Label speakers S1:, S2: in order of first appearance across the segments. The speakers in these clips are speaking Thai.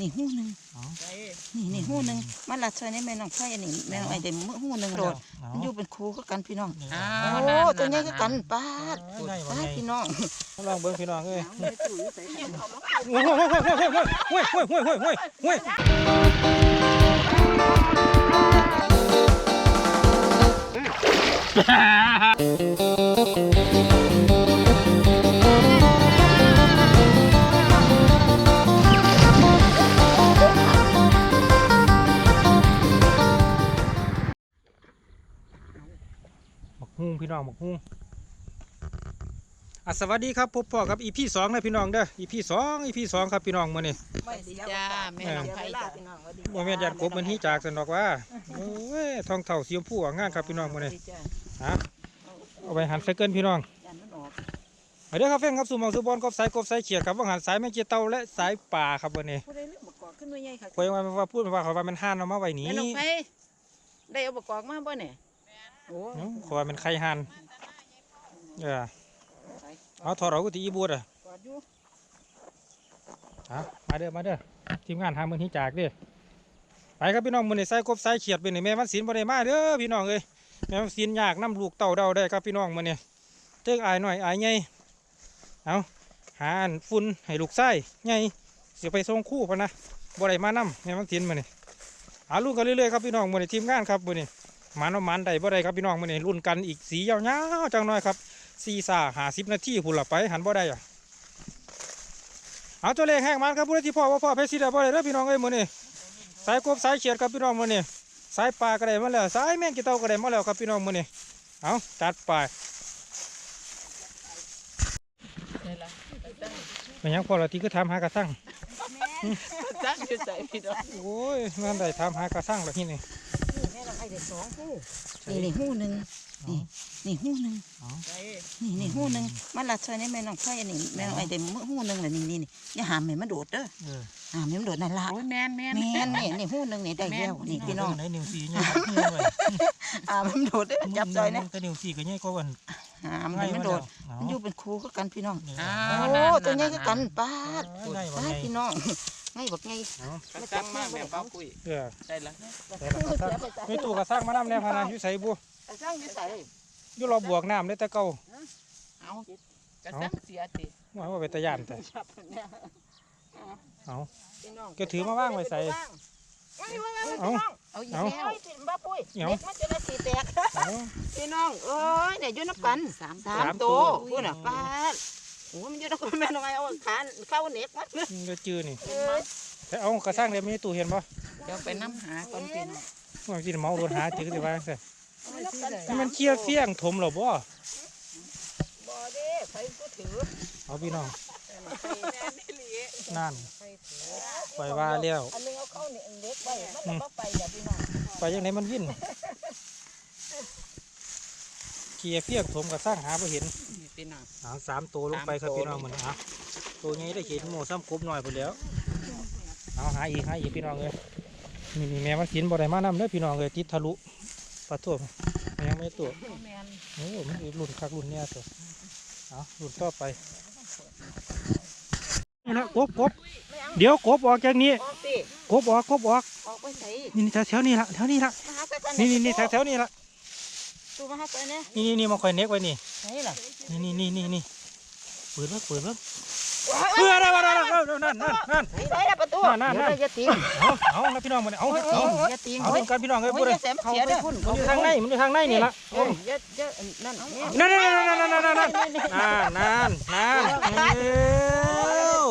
S1: นี่หูหนึง
S2: เอา
S1: นี่นี่หูหนึงมันละช่วยในแม่น้องไผ่อันนี้แม่น้องไอ้เด็มหูหนึงโดด
S2: เอา
S1: มันอยู่เป็นครูก็กันพี่น้อง
S3: อ้า
S1: โอ้
S3: ว
S1: ตัวนี้ก็กันป้าด
S2: ได้บ่
S1: ป้า
S2: ไง
S1: ดพี่น้อง
S2: ลองเบิ่งพี่น้องเอ้ย
S1: เอาเลยตุ๋ยใส่กัน
S2: โอ้ยโอ้ยโอ้ยโอ้ยโอ้ยโอ้ยโอ้ยโอ้ย ฮุ้งพี่น้องหมกฮุ้งอะสวัสดีครับพบพ่อกับอีพีสองนะพี่น้องเด้ออีพีสองอีพีสองครับพี่น้องมื้อนี้
S1: ไม่เสีย
S3: จ้าแม่น้องไผ่
S1: เสียเวลา
S3: จ้า
S1: พี่น้องสวัสดี
S2: บ่แม่นยันกบมันฮีจากสันดอกว่าโอ้ยทองเท่าสีชมพูอะงานครับพี่น้องมื้อนี้
S1: สวัสดีจ้า
S2: ฮะเอาไปหันไซเคิลพี่น้อง
S1: ยันมันออก
S2: เอาเด้อครับแฟนครับสู่หมองสู่บอลกบสายกบสายเขียดครับว่าหันสายแม่เจียเต่าและสายป่าครับวันนี้
S1: ผู้ใดเลือกบกอกขึ้นมาใหญ่ค่ะ
S2: คอยว่าว่าพูดว่าเขาว่ามันห่านเอามาไว้นี้
S1: แม่น้องไผ่ได้เอาบกอกมาบ่เนี่ย โอ้
S2: เนาะขอยว่ามันไข่ห่านเออเอาถอดเอากุฏิอีบูดอะ
S1: กอดอยู่
S2: เอามาเด้อมาเด้อทีมงานหามือที่จากเด้อไปครับพี่น้องมื้อนี้ใส่กบสายเขียดเป็นนี่แม่วันศีลบ่ได้มาเด้อพี่น้องเอ้ยแม่วันศีลยากนํลูกเต่าเดาได้ครับพี่น้องมื้อนี้เจ้งอายหน่อยอายใหญ่เอาหาอันฝุ่นให้ลูกไส้ใหญ่สิไปส่งคู่พะนะบ่ได้มานํแม่วันศีลมื้อนี้หาลุ้นกันเรื่อยๆครับพี่น้องมื้อนี้ทีมงานครับมื้อนี้ห มันเอาหมันได้บ่ได้ครับพี่น้องมื้อนี้ลุ้นกันอีกสียาวๆจังหน่อยครับสี่สาหาสิบนาทีพุ่นละไปหันบ่ได้อะเอาตัวเลขแห้งมันครับผู้ใดที่พ่อว่าพ่อเพชรสีดาบ่ได้เด้อพี่น้องเอ้ยมื้อนี้สายกบสายเขียดครับพี่น้องมื้อนี้สายปลาก็ได้มาแล้วสายแมงกีเต่าก็ได้มาแล้วครับพี่น้องมื้อนี้เอาจัดไปเป็นหยังพอละทีก็ทำหากระสัง
S3: จ้าอยู่ใส่พี่น้อง
S2: โอ้ยนั่นได้ทำหากระสังแล้วที่นี่
S1: แม่น้อง ไผ่ได้สองคู่นี่นี่หูหนึงนี่นี่หูหนึง
S3: ใส่
S1: นี่นี่หูหนึงมันละช่วยในแม่น้องไผ่อันนี้แม่น้องไอ้เด็มหูหนึงเลยนี่นี่นี่อย่าหามให้มันโดดเด้อ
S2: เออ
S1: หามให้มันโดดนั่นละ
S3: โอ้ยแมนแมน
S1: แม่นนี่นี่หูหนึงนี่ได้แล้วนี่พี่น้อง
S2: ไหนนิ้วสีเนี่ยเงี้ยเลย
S1: หามให้มันโดดเด้อจับจอยนะ
S2: แต่นิ้วสีก็เนี่ยก็วัน
S1: หามให้มันโดด
S2: เอา
S1: มันอยู่เป็นครูก็กันพี่น้อง
S3: อ้า
S1: โอ้
S3: ว
S1: ตัวนี้ก็กันป้าด
S2: ได้บ่
S1: ป้า
S2: ไง
S1: ดพี่น้อง ไงบอกไง
S2: เอา
S3: กระจังมากแม่เป้าปุ้ย
S2: เออ
S3: ได้ละ
S2: แต่ละกระสังมีตู้กระสังมานำแน่พะนะอยู่ใส่บัว
S1: สร้างอยู่ใส่
S2: อยู่รอบวกน้ำได้แต่เก่า
S3: เอากระจังเสียติ
S2: ว่าว่าเป็นตะยานแต่เอา
S1: พี่น้อง
S2: ก็ถือมาว่างไว้ใส่เอา
S1: เอาอีก
S2: เอา
S1: แล้วบ้าปุ้ย
S2: เอา
S1: เด็กมันจะได้สีแตก
S2: เอา
S1: พี่น้องเอ้ยเนี่ยอยู่นับกันสามสามตัวพูดน่ะป้าด โอ้มันอยู่นับกันแม่น้องไงเอาขานเข้าเน็กมัด
S2: มันจะจื้อนี่
S1: เออ
S2: แต่เอากระสังเดี๋ยวมีตู้เห็นปะ
S3: เดี๋ยวไปน้ำหาก่อนพี่น้อง
S2: ว่าที่เมารถหาจื้อสิว่าใส่
S1: เอานับกัน
S2: นี่มันเคี้ยวเฟี้ยงถมหรอบ่
S1: บ่เด้ใครก็ถือ
S2: เอาพี่น้อง
S3: แม่นี่หลี
S2: นั่นปล่อยว่าแล้ว
S1: อันนึงเอาเข้าเน็กไว้มันจะบ่ไปเดี๋ยวพี่น้อง
S2: ไปยังไงมันวิ่นเคี้ยวเฟี้ยงถมกระสังหาไ่เห็น
S3: นี่ พี่น้อง
S2: หางสามตัวลงไปครับพี่น้องเหมือนอะตัวนี้ได้เห็นหมูซ้ำกบหน่อยไปแล้วเอาหาอีกหาอีกพี่น้องเลยนี่นี่แม่มันกินบ่ได้มานำเด้อพี่น้องเลยติดทะลุปลาทั่วแม่งไม่ตัว
S3: แมน
S2: โอ้มันอีกรุ่นคักรุ่นเนี้ยตัวเอารุ่นต่อไปนี่นะกบกบเดี๋ยวกบออกจากนี้
S1: ออกสิ
S2: กบออกกบออก
S1: ออกไปใส่
S2: นี่นี่แถวแถวๆนี้ละแถวนี้ละ
S1: มาหาใส่กัน
S2: นี่นี่นี่แถวแถวๆนี้ละ
S1: ตัวมาหาใส่เนี่ย
S2: นี่นี่นี่มาคอยเน็กไว้นี่
S1: ไหนล่ะ
S2: นี่นี่นี่นี่นี่เปิดเบิ่งเปิดเบิ่งเพื่ออะไรวะนั่นนั่นนั่นนั่นนั่น
S1: ไหนไหนล่ะประตู
S2: นั่นนั่นนั่น
S1: อย่าตี
S2: เอาเอานะพี่น้องมันเอาเอา
S1: อย่าตี
S2: เอากันพี่น้องเอ้ย
S1: โอ้
S2: พู
S1: ย
S2: ดเล
S1: อยย่าแสมเสียเด้อ
S2: มันอยู่ทางในมันอยู่ทางในนี่ละ
S1: โอ้ยอย่าอย่านั่น
S2: นั่นนั่นนั่นนั่นนั่นนั่นนั่นนั่นนั่นนั่นเอ้า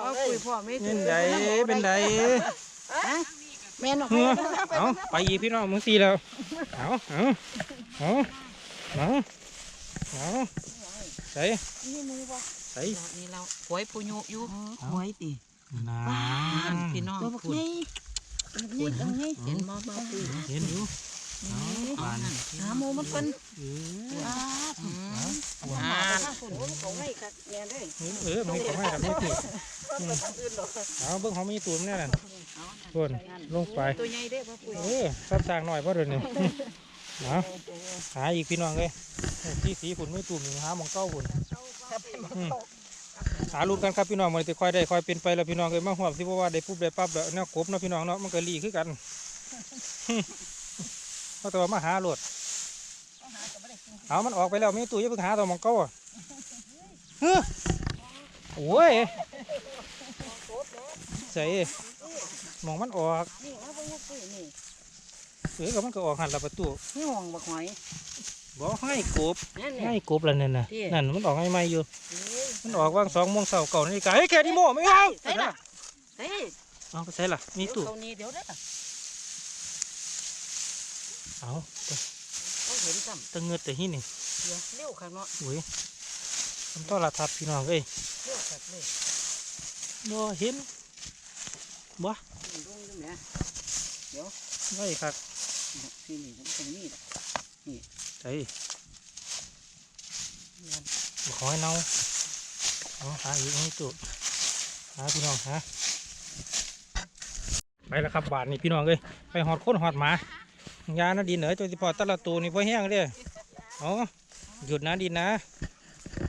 S1: เอาคุยพ่อไม่
S2: เป็นไดเป็นได
S1: แม่นออก
S2: เออเอาไปอีกพี่น้องมึงตีแล้วเอาเอาเอาเอาเอาใส่
S1: นี่มือบ่
S2: ใส่
S3: นี่เราหวยปุยุอยู่
S1: หวยติ
S2: นั่
S3: นั่น
S2: น
S3: พี่น้อง
S1: ตัวบัก
S3: คุณ
S1: นี่นี่ตรงนี้
S3: เห็นบ่บ่ปุ้ย
S2: เห็นอยู่เอา
S3: เอา
S2: ปาน
S3: นั่น
S1: หาหมูมันเป็น
S2: เออ
S1: อ้า
S3: อืม
S2: เอา
S3: อ่า
S1: ข้างฝุ่นมันเขาให้คักแม่เด้อ
S2: เออมันก็ไม่กับไม่ติด
S1: อื่นดอก
S2: เอาเบิ่งเขามีตูมเนี่ยนั่นส่วนลงไป
S3: ตัวใหญ่เด้อบ่ปุ้ย
S2: เออซับซางหน่อยเพราะเดี๋ยวนี้เอาหาอีกพี่น้องเลยที่สีฝุ่นไม่ตุ่มหาหมองเก้าฝุ่นอืมหาลุ้นกันครับพี่น้องมันจะค่อยได้ค่อยเป็นไปแล้วพี่น้องเลยมาหวบสิเพราะว่าได้ปุ๊บได้ปั๊บแบบแนวกบเนาะพี่น้องเนาะมันก็รีคือกัน เพราะแต่ว่ามาหาโลดเอามันออกไปแล้วมีตู้อยังเพิ่งหาตัวหมองเก้าอะเฮ้อโอ้ยใส่หมองมันออก
S1: นี่เอาไปมาปุ้ยนี่
S2: เออก็มันก็ออกหันละประตู
S1: นี่ห่วงบักหอย
S2: บอกให้กบ
S1: นั่น
S2: ให้
S1: เนี่ย
S2: กบแล้วนั่นน่ะ
S1: ที่
S2: นั่นมันออกให้ไม่อยู่
S1: เอ้ย
S2: มันออกว่างสองโมงเสาร์เก่านาฬิกาเฮ้ยแค่นี้โม่ไม่เอา
S1: ใส่ละใส่
S2: เอาไปใส่ละมีตู้
S1: เดี๋ยวเขานี่เดี๋ยวเด้อ
S2: เอา
S1: เขาเห็นซ้
S2: ตะเงือดแต่หินนี่ำ
S1: เดี๋ยวเร็วข้างเนาะ
S2: อุ้ยมันต้อนรับทับพี่น้องเอ้ย
S1: เร็วขัดเลย
S2: บ่เห็นบ่
S1: ลงดูแม่
S2: ไว้ครับ
S1: ที่นี่มันตรงนี้แหละ
S2: ใส่บ่ขอให้เน่าเอาหาอีกให้ตู้หาพี่น้องหาไปแล้วครับบาทนี่พี่น้องเอ้ยไปหอดคนหอดหมา ยานะดินเหนือตัวที่พอแตละตัวนี่พอแห้งเด้อเอาหยุดนะดินนะ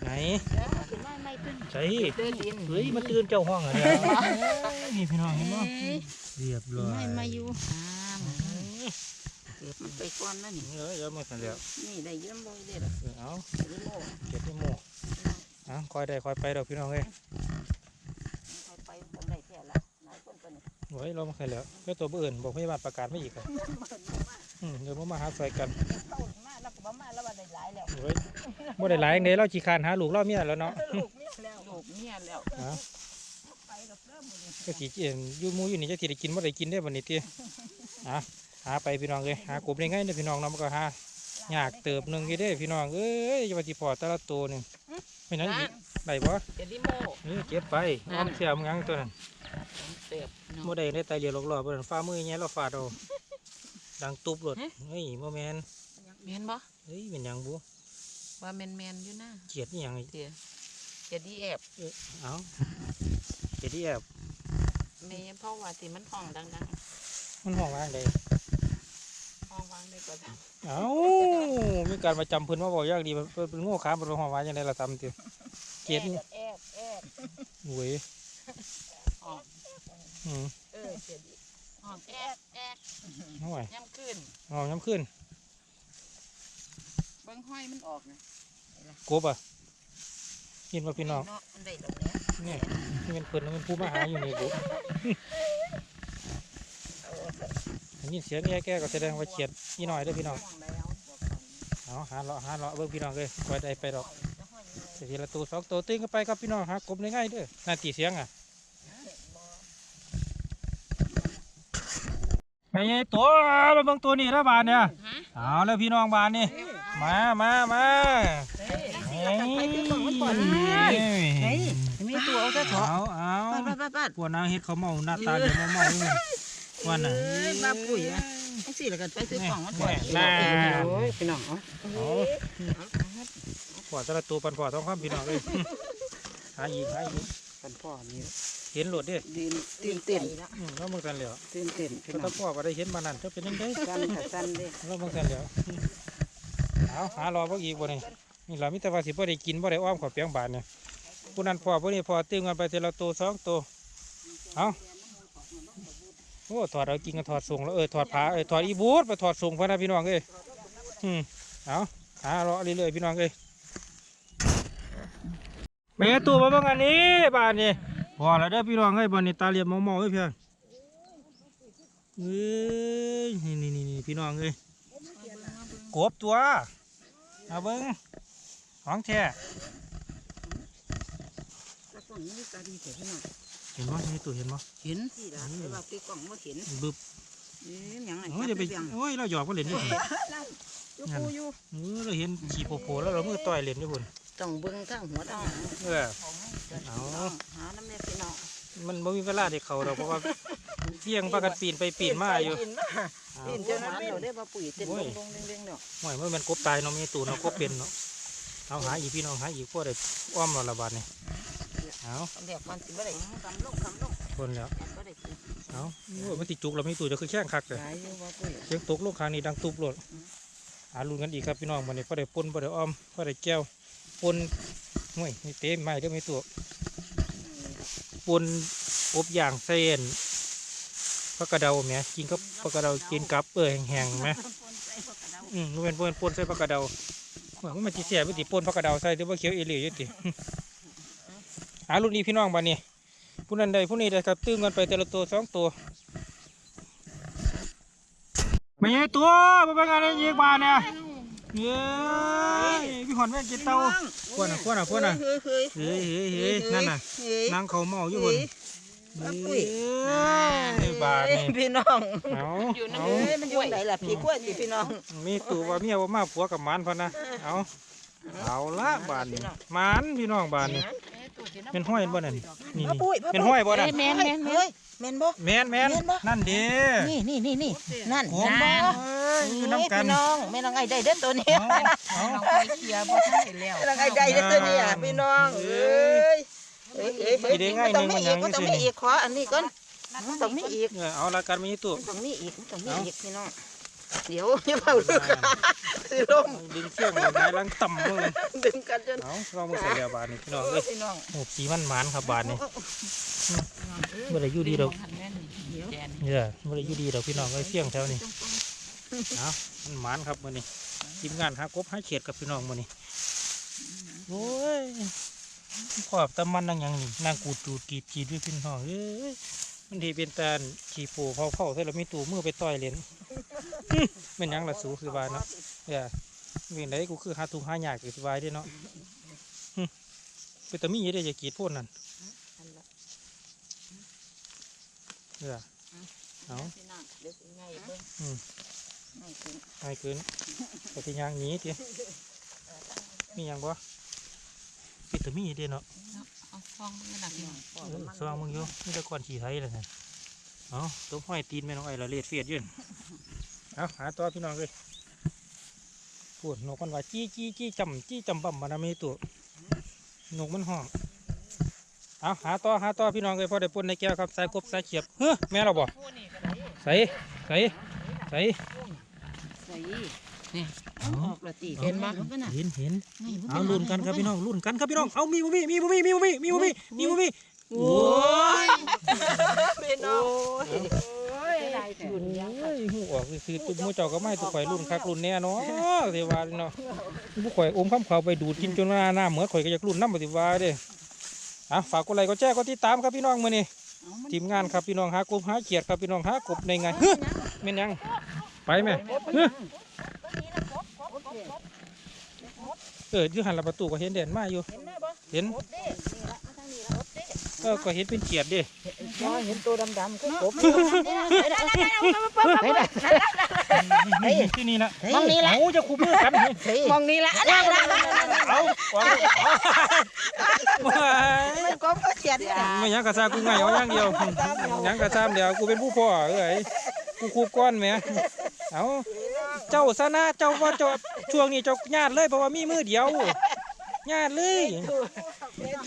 S2: ไหน
S1: ขึ้นมาไม่ขึ้น
S2: ใส่
S1: เดินดิน
S2: เฮ้ยมาตื่นเจ้าห้องเหรอเนี่ยนี่พี่น้องเห็นบ่เรียบร้อย
S1: ไม่มาอยู่อ้ามเก็บมันไปก่อนแล้วนี่
S2: เออเดี๋ยวมาสั่นแล้ว
S1: นี่ได้เยอะบ่ได้หรอก
S2: เออเอา
S1: หรือโม่
S2: เก็บที่หมู่เอะคอยได้คอยไปดอกพี่น้องเอ้ย
S1: ไปไปคนได้แท้ละหลายคนตัวนี้
S2: โอ้ยเรามาใส่แล้วก็ตัวเบื่อนบอกพยาบาลประกาศไม่อีกอะอืม เดี๋ยวมามาหาใส่กัน
S1: เข้ามาแล้วก็บ่มาแล้วว่าได้หลายแล้ว
S2: โอ้ยบ่ได้หลายอย่างเด้เราจีคร้านหาลูกเราเมียแล้วเนาะ
S1: ลูกเมียแล้วลูกเมียแล้ว
S2: อะ
S1: ไปกับเริ่มหมดเลย
S2: ก็สิเอ็นอยู่หมู่อยู่นี่จะสิได้กินบ่ได้กินได้อบัดนี้ติอะหาไปพี่น้องเอ้ยหากบได้ไงเด้อพี่น้องเนาะมันก็หายากเติบหนึงอยู่เด้อพี่น้องเอ้ยอย่าว่าสิพอแต่ละตัวนี่ไม่นั้นอีกได้บ่
S1: เดี๋ยวดิโม่
S2: นี่เก็บไปอ้อมเสียมงังตัวนั้น
S1: เติบเนาะ
S2: บ่ได้ได้ตายเรียวหลอกๆบ่นั้นฟ้ามือแง่เราฟาดเอา ดังตุบรถเฮ้ยบ่แม่น
S1: แม่นบ่
S2: เฮ้ยเป็นหยังบุ
S1: ว่าแม่นแม่นๆอยู่นะ
S2: เกียดนี่หยังอีก
S1: เดี๋ยวเดี๋ยวดีแอบ
S2: เอ้าเกียดที่แอบ
S1: แม่เพราะว่าที่มันห้องดัง
S2: มันห้องว่างใด
S1: ๆห้องวางได้ก็ท
S2: เอ้ามีการมาจำเพิ่นมาบอกอย่างดีมันเป็นโง่ขามันเป็นห้องว่างจังได๋ล่ะทำติำเกียดนี่
S1: แอบแอบ
S2: โว้ย
S1: ห้อง
S2: อืม
S1: เออเดี๋ยวดี ห้องแอบแอบ
S2: ห่วย
S1: ย่ำขึ้น
S2: ห้องย้ำขึ้น
S1: เบิ่งห้อยมันออกนะ
S2: กบอะกินบ่พี่น้อง
S1: เนาะมันได้ดอกแล้ว
S2: นี่นี่เป็นเพิ่นมันผู้มาหาอยู่นี่บุอันนี้เสียงแย่แก่ก็แสดงว่าเกียดอีหน่อยเด้อพี่น้อง
S1: ห้องแล้วบอกก่อน
S2: เอาหาเลาะหาเลาะเบิ่งพี่น้องเลยไปได้ไปดอกเดี๋ยวทีละตัวสองตัวตึ้งก็ไปครับพี่น้องหากบได้ง่ายเด้อนาตีเสียงอะ ไปไงตัวมาเบิ่งตัวนี้แล้วบานเนี่ย
S1: ฮะ
S2: เอาแล้วพี่น้องบานนี่มามามา
S1: เฮ้ย
S2: เฮ้
S1: ไปที่กล่องมันก่อน
S2: ย
S1: เฮ้ยมีตัวเอาซะเถอะ
S2: เอาเอา
S1: ปัดปัดปัด
S2: พวกนางเฮ็ดเขาวเมาหน้าตาเดี๋ยวมาเมาอยู่ว่าน่ะ
S1: เอ้ยมาปุ๋ยนะไอ้สิแล้วก็ไปซื้อกล่องมันก่อน
S2: แน่น่า
S1: โอ้ยพี่น้องเอา
S2: เอาพอแต่ละตัวปันพอท้องคำพี่น้องเลยหาอีกหาอีก
S1: กันพ่อนี่
S2: เห็นโหลดเด้
S1: ดินตื่นเต้น
S2: อืมแล้วมึงกันเหลียว
S1: ตื่นเต้นพี่
S2: ก็
S1: น้
S2: ต้
S1: อ
S2: องงพ่อว่าได้เห็นมานั่นจะเป็นยังไง
S1: สั้นค่ะสั้นเด้
S2: แล้วมึงกันเหลียวเอาหารอพวกอีกบ่นี่นี่เรามิแต่ว่าสิบ่ได้กินบ่ได้อ้อมขอเปียงบาทเนี่ยผู้นั้นพ่อผู้นี้พ่อตึงกันไปทีละตัวสองตัวเอาโอ้ถอดเอากินกันถอดส่งแล้วเออถอดผ้าเออถอดอีบูทไปถอดส่งพะนะพี่น้องเอ้ยอืมเอาหารอเรื่อยๆพี่น้องเอ้ยแม่ตัวมาเบ้างอันนี้บาทนี่ พอแล้วเด้อพี่น้องเอ้ยบานนี้ตาเหลี่ยมมองๆเอ้ยเพียงเอ้ยนี่นี่นี่นี่พี่น้องเอ้ยกบตัวเอาเบิ้งของแท้
S1: แล้วกล่องนี้ตาดีแต่พี่น้อง
S2: เห็นบ่นี่ตัวเห็นบ่
S1: เห็นสิล่ะแต่ว่าตีกล่องบ่เห็น
S2: บึบ
S1: เอ๊ะหยังไง
S2: โอ้ยจะไปโอ้ยเราหยอกก็เล่นอยู่พุ่น
S1: อยู่ปูอยู่
S2: เออเราเห็นขี่โผล่ๆแล้วเรามือต่อยเล่นอยู่พุ่น
S1: ต้องเบิ่งทั้งหัวทั้งหาง
S2: เออ เอา
S1: หาน้ำแม่พี่น้อง
S2: มันบ่มีเวลาได้เข้าดอกเพราะว่าเที่ยงพากันปีนไปปีนมาอยู่
S1: ปีนมา
S2: เอา
S1: ปีนจนนั้นเดี๋ยวได้มาปุ๋ยเต้นลงลงเด้งๆเนาะ
S2: ห่วยมันเป็นกบตายเนาะมีตูเนาะกบเป็นเนาะเอาหาอีกพี่น้องหาอีกพวกได้อ้อมเราละบาดนี่เอา
S1: เดี๋ยวมันสิบ่ได้คำลงคำลง
S2: คนแล้ว
S1: บ่ได้กิน
S2: เอาโอ้ยมันติดจุกเราไม่ตูจะคือแข้งคักเลย
S1: หลายอยู่ว่าปุ๋ย
S2: เสียงตกลงคางนี้ดังตุบโลดหาลุ้นกันอีกครับพี่น้องวันนี้พอได้ปนพอได้อ้อมพอได้แก้วป นห่วยนี่เต็มไม้เด้ไม่ตัวปนอบอย่างเส้นปลากระเดาแหมกินกับปลากระเดากินกับเออแห้งๆไหมอืมเป็นปนปนใส่ปลากระเดาเหมือนมันจีเสียไปติปนปลากระเดาใส่หรือว่าเขียวเอลี่ยอยู่ติหารุ่นนี้พี่น้องบ้านนี้ผู้นั้นใดผู้นี้ใดครับตื้มกันไปแต่ละตัวสองตัวไม่ใช่ตัวมาเป็นงานยิงบานเนี่ย เย้ยพี่หอนแม่กินเตาขวดน่ะขวดน่ะขวดน่ะ
S1: เฮ้ยเฮ้ย
S2: เฮ้ยเฮ้ยเฮ้ยนั่นน่ะ
S1: เฮ้ย
S2: นางเขาเมาอยู่บน
S1: มาปุ้ย
S2: เอ้ยบาทนี่
S1: พี่น้อง
S2: เอาเอา
S1: เอ้ยมันอยู่ไหนล่ะพี่กล้วยสิพี่น้อง
S2: มีตัวว่าเมียว่ามาผัวกับหมันพอนะเอาเอาละบานนี่หมันพี่น้องบานนี่เป็นห้อยบ่นั่นนี่
S1: มาปุ้ยมา
S2: เป็น
S1: ปุ้
S2: ห้อยยบ่นั่น
S3: แม่นแม่นแม่
S1: เฮ้
S3: น
S1: ยแม่นบ่
S2: แมนแมน
S1: แม่นบ่
S2: นั่นเด้
S1: นี่นี่นี่นี่นั่น
S2: โอ้
S1: เห็นบ่
S2: เอ้ ยอยู่น้ำกัน
S1: พี่น้องแม่นางไงได้เด้อตัวนี้
S2: เอาเอา
S3: เราไปเคลียร์บ่ทันได้แล้ว
S1: แม่นางไงได้เด้อตัวนี้อะพี่น้องเอ้ยเอ้ยเอ้ยเอ้ย
S2: อีกได้ง่ายหนึ่งมันยัง
S1: มันต้อง
S2: ไม่
S1: มี
S2: สิ
S1: อีกขออันนี้ก่อนมันต้องมีอีก
S2: เออเอาละกันมีตัว
S1: มันต้องมีอีกมันต้องมี
S2: เอ้า
S1: อีกพี่น้องเดี๋ยวอย่าเผาลูกสิลม
S2: ดึงเชี่ยงเลยไม้ลังต่ำเลย
S1: ดึงกันจน
S2: เอาเรามาใส่เรือบานนี่พี่น้อง
S1: เอ
S2: เอ้
S1: อยพี่น้อง
S2: โอ้สีมันหมานครับบานนี่เมื่อไรอยู่ดีดอก
S3: หันแม่นนี่แกน
S2: เนี่ยเมื่อไรอยู่ดีดอกพี่น้องเอ้ยเสี่ยงแถวนี้ เอามันหมานครับมื่อนี้ทีมงานหากบหาเขียดกับพี่น้องมื่อนี้โอ้ยขอบตะมันนั่งหยังนี่นางกูดจูดกรีดกรีดด้วยพี่น้องเอ้ยมันทีเป็นตาขี่ปูเผาเผาใส่แล้วมีตูมือไปต่อยเลนเป็นหยังละสูคือบานเนาะเนี่ยเวียนไดกูคือหาทุกหาหยากคือสบายเด้เนาะหึเป็นตะมีได้จะกรีดพ่นนั่นเนี่ยเอา
S1: พี่น้องเดี๋ยวสิไงเบิ่ง
S2: อืม
S1: ไงถึง
S2: ไอ้เกินปที่ยางหนี้ทีมียังบ่ป็นตะมีเด้เนาะ
S3: เอาฟองมันน่ะพี่น้อง
S2: เออสว่างมึงอยู่นี่ต่ก่อนขี่ไทยเลยนะเอาตัวห้อยตีนแม่น้องไอ้ละเลียดเฟียดยืนเอาหาตัวพี่น้องเลยพูดนกมันว่าจี้จี้จี้จำจี้จำบ่ำมันนะมีตัวนกมันห้องเอาหาต่อหาต่อพี่น้องเลยพอได้ปนในแก้วครับสายกบสายเขียบเฮ้อแม่เราบ่ใส่ใส่ใส่
S1: ใส่ นี่เอาออกละติ
S2: เอา
S1: เห็นบ่
S2: เห็นเห็นเอาลุ้นกันครับพี่น้องลุ้นกันครับพี่น้องเอามีบ่มีมีบ่มีมีบ่มีมีบ่มีมีบ่มีโอ้ย
S1: พี่น้อง
S2: รุ่นเอ้ยหูออกคือตุ้มมือเจ้าก็ไม่ตุกข่อยรุ่นคักรุ่นแน่เนาะเทวาเนาะผู้ข่อยอมข้ามเขาไปดูดกินจนหน้าหน้าเหมือนข่อยก็อยากรุ่นน้ำปฏิวาเด้อะฝากกดไลค์กดแชร์กดติดตามครับพี่น้องมื้อนี้ทีมงานครับพี่น้องหากบหาเกียรติครับพี่น้องหากบในไงานเฮ้ยแม่นยัง ไปไหมเฮ้ยเอออยู่หันละประตูก็เห็นเด่นมาอยู่
S1: เห็นไหมบ่
S2: เห็น
S1: กบเด้นี่ละมาทางนี้ละกบเด้
S2: เออก็เห็นเป็นเกียรติเด้
S1: บ่เห็นตัวดำๆคือกบ
S2: ที่นี่นะ
S1: มองนี่ละ
S2: เอาจะคุมมือกันนี่
S1: มองนี่ละ
S2: เอาเอาเอา
S1: กบก็เขียด
S2: ไม่หยังกระซากูไงเอาอย่างเดียวหยังกระซามเดียวกูเป็นผู้พ่อเอ้ยกูคูบก้อนแหม เอาเจ้าซะนะเจ้าว่าเจ้าช่วงนี้เจ้าญาติเลยเพราะว่ามีมือเดียวญาติเลย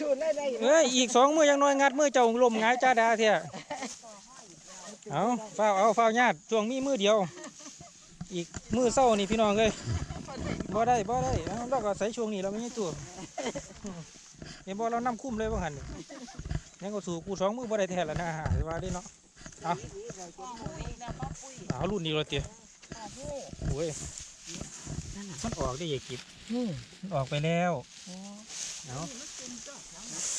S1: ชูนได้ได้
S2: เอ้ยอีกสองมือยังน้อยงัดมือเจ้าลมหงายจ้าดาเถอะเอาเฝ้าเอาเฝ้าญาติช่วงมีมือเดียว อีกมือเศร้านี่พี่น้องเลยบ่ได้บ่ได้เอาเราก็ใส่ช่วงนี้เราไม่ใช่ตัวเห็นบ่เรานำคุ้มเลยว่าหันนี่ยังก็สู่กูสองมือบ่ได้แท้ละนะหาว่าได้เนาะเอาเอารุ่นนี้เราเตี๋ย โอ้ยมันออกได้ยังกิบมันออกไปแล้วเอา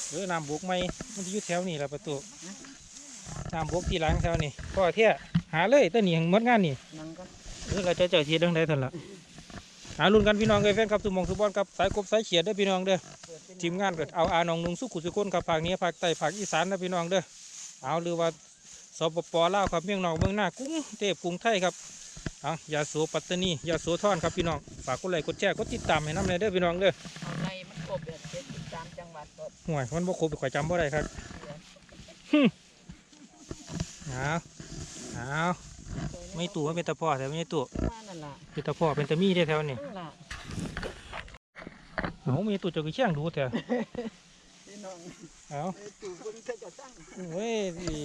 S2: เออน้ำบกไหมมันจะอยู่แถวนี้ละประตูน้ำบกที่หล้างแถวนี้พ่อเที่ยหาเลยตั้งนี่ยังหมดงานนี่
S1: นั่งก็
S2: เออเราจะเจอทีเรื่องใดทันละหารุ่นกันพี่น้องเลยแฟนครับสุมองสุบอลครับสายกบสายเขียดเด้อพี่น้องเด้อทีมงานก็เอาอาน้องนุงสุขุสุคนครับภาคเหนี้ภาคใต้ภาคอีสานนะพี่น้องเด้อเอาหรือว่าสปปลาวครับเมืองนอกเมืองหน้ากรุงเทพกรุงไทยครับ เอายาโสปัตตานียาโสธรครับพี่น้องฝากกดไลค์กดแชร์กดติดตามให้น้ำเลยเด้อพี่น้องเด้อ
S3: เอาในมันกบแบบ73จังหวัดกบ
S2: ห่วยมันบ่ครบข่อยจำบ่ได้ครับฮึ่มเอาเอาไม่ตู่มันเป็นตะพ่อแต่ไม่ใช่ตู่
S1: มานั่นล่ะ
S2: เป็นตะพ่อเป็นตะมีได้แถวนี้
S1: นั่นล่ะ
S2: เอามีตัวเจะกี่เชียงดูเถอะ
S1: พี่น้อง
S2: เอา
S1: ตู่เพิ่นจะจะตั้ง
S2: เว้ยสิ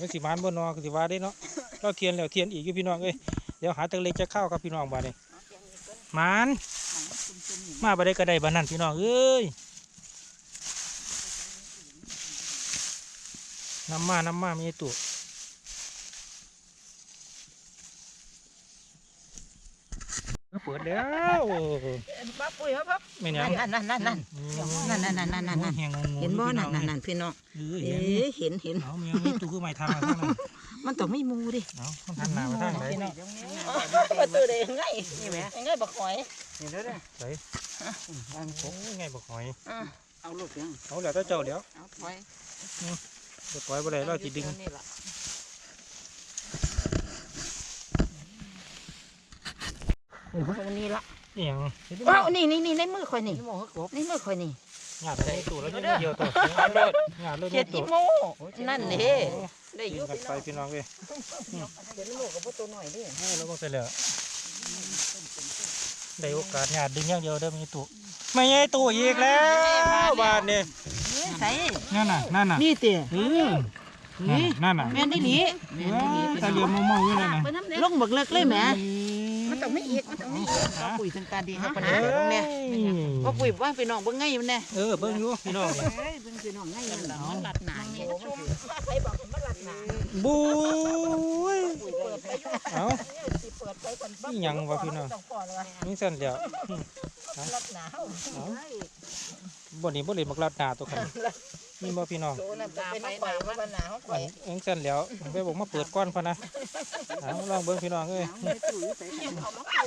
S2: มันสิมานบนนอคือสิว่าได้เนาะเราเทียนแล้วเทียนอีกอยู่พี่น้องเอ้ยเดี๋ยวหาตะเล็กจะเข้าครับพี่น้องบ้านนี้มานมาบ่ได้ก็ได้บ้านนั่นพี่น้องเอ้ยน้ำมาน้ำมามีตัวเปิดแล้ว
S1: ป้าปุ้ยครับครับ
S2: ไม่นยัง
S1: นั่นนั่นนั่นนั่นนั่นนั่นนั่นนั่นนั่นนั่นเห็นบ่นั่นนั่นนั่นพี่น้อง
S2: เออ
S1: เอ๊
S2: เห็น
S1: เห็นเห็น
S2: เมีมีตู้คือไม้ทาง
S1: มันต้องไม่มูดิ
S2: เอามันหันหน้าไปทางไหน
S1: พี่น้องประตูเด้งไงนี่แหมไงบักหอย
S3: นี่เด้อเด้อ
S2: ไหนโอ้ยไงบอกหอย
S3: เอาลูกเสียง
S2: เอาแล้วเจ้าเดี๋ยว
S3: เอาไว้
S2: เดี๋ยวปล่อยไปเลยเราจะดึง
S1: วันนี้ละ
S2: เอียงเห็นไหม
S1: ว้าวนี่นี่นี่ในมือข่อยนี่
S3: นี่หมอเขากบ
S1: ในมือข่อยนี่
S2: งาดในตู้แล้วยังไม่เดียวตัวงาดเลยงาดเลย
S1: เจ็ด
S2: ตั
S1: อี
S2: ว
S1: โมนั่นเด้ได้อ
S2: กิน
S1: ยู่
S2: กัน
S1: พี่
S2: ไป
S1: น้อง
S2: พี่น้องเว้ย
S1: เดี๋ยวลูกกับพ่อตัวหน่อยดิ
S2: โอ้แล้วก็เสร็จแล้วได้โอกาสงาดดึงอย่างเดียวได้มีตู้ไม่ใช่ตู้อีกแล้วบาทนี่
S1: ใส่
S2: นั่นน่ะนั่นน่ะ
S1: นี่เตี๋ย
S2: เออนั่นน่ะ
S1: แม่นได้หลี
S2: ตาเหลือมมองๆอยู่นั่นน่ะ
S1: ลงบักเลิกเลยแหมมัน ต้องไม่อีกมันต้องไม่อีกป้าปุ๋ยทางการดีครับปานนี้ลงเนี่ยป้าปุ๋ยว่าไปน้องเบิ่งไงมันแน่
S2: เออเบิ่งอยู่พี่น้องนี่
S1: เฮ้ยเบิ่งไปน้องไงมัน
S3: เอามันหลัดหนา
S1: โอ้
S3: เนี่ย
S1: มันใครบอกมันหลัดหนา
S2: บุ้ย
S1: ปุ๋ยเปิดไปอยู่
S2: เอ้า
S1: สิเปิดไปกัน
S2: นี่หยังวะพี่น้อง
S1: ต้องก่อนเลย
S2: นี่สั่นแล้ว
S1: หลัดหนาเฮา
S2: บ่นี่บ่เลยมักลาดหน้าตัวคัน นี่บ่พี่น้อง
S1: โตนั่นเป็นน้องข่อยว่าหนาเฮาข่
S2: อั
S1: อนย
S2: เองสั่นแล้วไปบอกมาเปิดก้อนพะนะเอาลองเบิ่งพี่น้องเอ้ย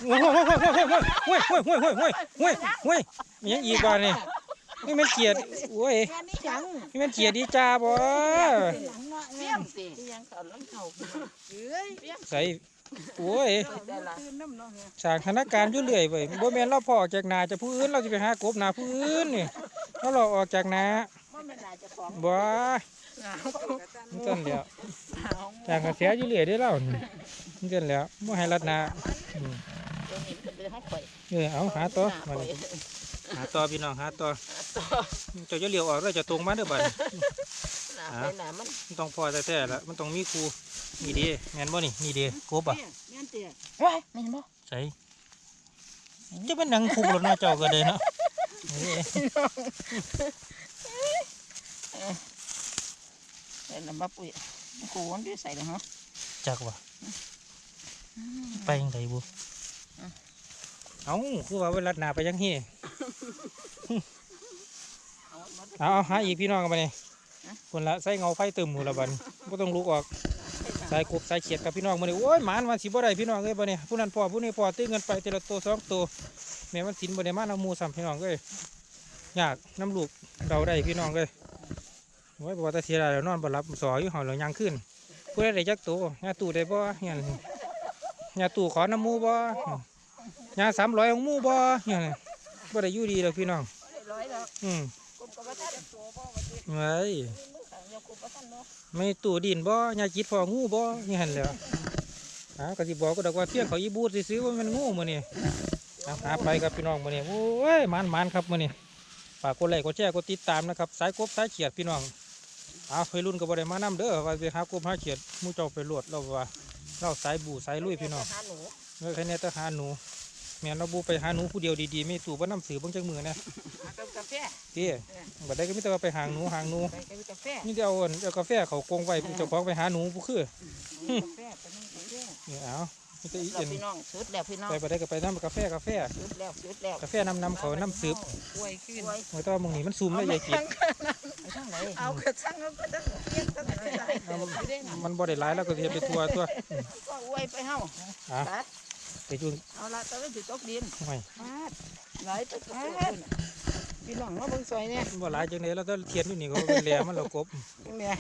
S2: โอ้ยโอ้ยโอ้ยโอ้ยโอ้ยโอ้ยโอ้ยโอ้ยมีหยังอีกบ้านนี่นี่มันเกียดโอ้ย
S1: นี่จัง
S2: นี่มันเกียดดีจ้าบ่
S1: หลังเนาะ
S3: เปี้ยมสิยังเขาล้มเขาเอ้ยเปี้ยม
S2: ใส่โอ้ย
S3: ได้ละ
S2: สร้างสถานการณ์อยู่เรื่อยเว้ยบ่แม่นเราพอออกจากนาจะผู้อื่นเราสิไปหากบนาผู้อื่นนี่เราเราออกจากนา
S1: ว่ามันน่าจะของ
S2: บ่มันสั่นแล้วสร้างกระแสอยู่เรื่อยเด้อเรานี่มันสั่นแล้วบ่ให้รัดนาอืม
S1: ตัวนี้เป็นห้องข่อย
S2: เออเอาหาต่อมานี่หาต่อพี่น้องหาต่อเจ้าจะเลี้ยวออกแล้วจะตรงมาเด้อบัด
S1: หนาไปหนามัน
S2: มันต้องพอแท้ๆละมันต้องมีครูนี่เดีแม่นบ่นี่นี่เดีกบอะ
S1: แม่นเตี้ยว้ายแม่นบ่
S2: ใส่จะเป็นหนังคุกรถเนาะเจ้าก็ได้เนาะนี่เด้
S1: เอ็นบับปุ๋ยกูมันได้ใส่เลยฮะ
S2: จักว่ะไปยังไงบุเอาคือว่าเวลาหนาไปยังเฮเอาเอาหาอีกพี่น้องกันไปนี่คนละใส่เงาไฟเติมหมูละบัดนก็ต้องลุกออกสายกบสายเขียดกับพี่น้องมาเนี่ยโอ้ยหมานวันสิบ่ได้พี่น้องเอ้ยบ่เนี่ยผู้นั้นพอผู้นี้พอตื้อเงินไปแต่ละตัวสองตัวแม่มันสินบ่ได้มาเอาหมูสามพี่น้องเอ้ยยากน้ำลูกเราได้พี่น้องเอ้ย โอ้ยบ่ว่าแต่เสียดายแล้วนอนบ่หลับสออยู่ห้องแล้วยังขึ้นผู้ใดได้จักตัวญาตู่ได้บ่เงี้ยญาตู่ขอน้ำหมูบ่ญาสามร้อยของหมูบ่เงี้ยบ่ได้อยู่ดีแล้วพี่น้อง
S1: ร้อยแล้ว
S2: อืม
S1: กูก็ว่าจะตัวบ่ว่าสิ
S2: ไว้
S1: มึงขังยากูบ่ทันเนาะ
S2: ไม่ตู่ดินบ่ญาจิตพองูบ่นี่หั่นแหล้วหากะสิบอกก็ดอกว่าเพียงเขาอีบูดซื้อๆว่ามันงูมื้อนี้เอาหาไปครับพี่น้องมื้อนี้โอ้ยมันๆครับมื้อนี้ฝากกดไลค์กดแชร์กดติดตามนะครับสายกบสายเขียดพี่น้องเอาไปรุ่นก็บ่ได้มานํเด้อว่าไปหากบหาเขียดหมู่เจ้าไปรวดเราว่าเราสายบูสายลุยพี่น้อง
S1: หาหนู
S2: เมื่อใครเนี่ยต้องหาหนูแม่นเราบูไปหาหนูผู้เดียวดีๆไม่ตู่บ่นำสือเบิ่งจักมือนะ
S3: หากับกาแฟ
S2: เตี้ยบัดใดก็มีแต่ว่าไปหาหนูหาหนู
S3: ไปกับกาแฟ
S2: นี่เดี๋ยวเอาเอากาแฟเขากงไว้เจ้าของไปหาหนูผู้คือ
S3: กาแฟไปนั่งกาแฟ
S2: นี่เอา นี่จะอี
S1: เรา
S2: เอ็น
S1: พี่น้องสุดแล้วพี่น้อง
S2: ไปบัดใดก็ไปน้ำกาแฟกาแฟ
S1: สุดแล้วสุดแล้ว
S2: กาแฟนำนำเขาน้ำสืบ
S3: ป่วยขึ้น
S1: ไว้
S2: ไว้แตว่ามึงนี่มันซูมได้ยายกิด
S1: ไปทางไหน
S3: เอากระชังเอากระชังเปี้ยมตั้งแต่ไหน
S2: เอามัน
S3: ไม่ได้นะ
S2: มันบ่ได้หลายแล้วก็เทียไปทัวตัว
S1: ก็ไว้ไปเฮา
S2: อะ
S1: ตัด
S2: ไปจุน
S1: เอาละตะเวนสิตกดิน
S2: ห่วย
S1: ตัดไหลไปตกดินพี่น้องมาเบิ่งซอยเนี่ย
S2: บ่หลายจังได๋แล้วต้องเทียนอยู่นี่ก็เป็นแหลมันแล้วกบ
S1: แม่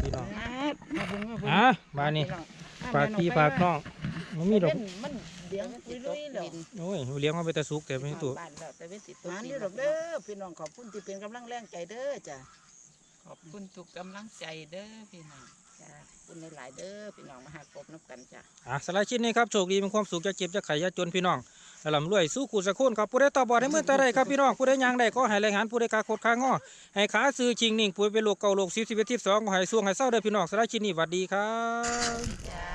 S2: พี่น้อง
S1: ตัดมาเบิ่งมาเบิ่ง
S2: อะบ้านนี้ฝากพี่ฝากน้อง มันมีดอก
S1: มันเลี้ยงปุยลุยเหรอ
S2: โอ้ยเลี้ยงมาไปแต่สุกแต่ไม่ตัว
S3: บ้านเราแต่เป็นติด
S1: มานี่ดอกเด้อพี่น้องขอบคุณที่เป็นกำลังแรงใจเด้อจ้ะ
S3: ขอบคุณทุกกำลังใจเด้อพี่น้อง
S1: จ้ะคุณหลายๆเด้อพี่น้องมาหากบน้ำกันจ้ะ
S2: อะสไลด์ชิ้นนี้ครับโชคดีมีความสุขจะเจ็บจะไข่จะจนพี่น้องและลำรวยสู้กูสักคนครับผู้ใดตาบอดให้มือตาได้ครับพี่น้องผู้ใดยางได้ก็ให้แรงงานผู้ใดกาโคดค้างอให้ขาซื้อชิงนิ่งผู้ใดเป็นโรคเก่าโรคสิบสิบเอ็ดสิบสองก็ให้ส่วงให้เศร้าเด้อพี่น้องสไลด์ชิ้นนี้หวัดดีครับ
S1: จ้า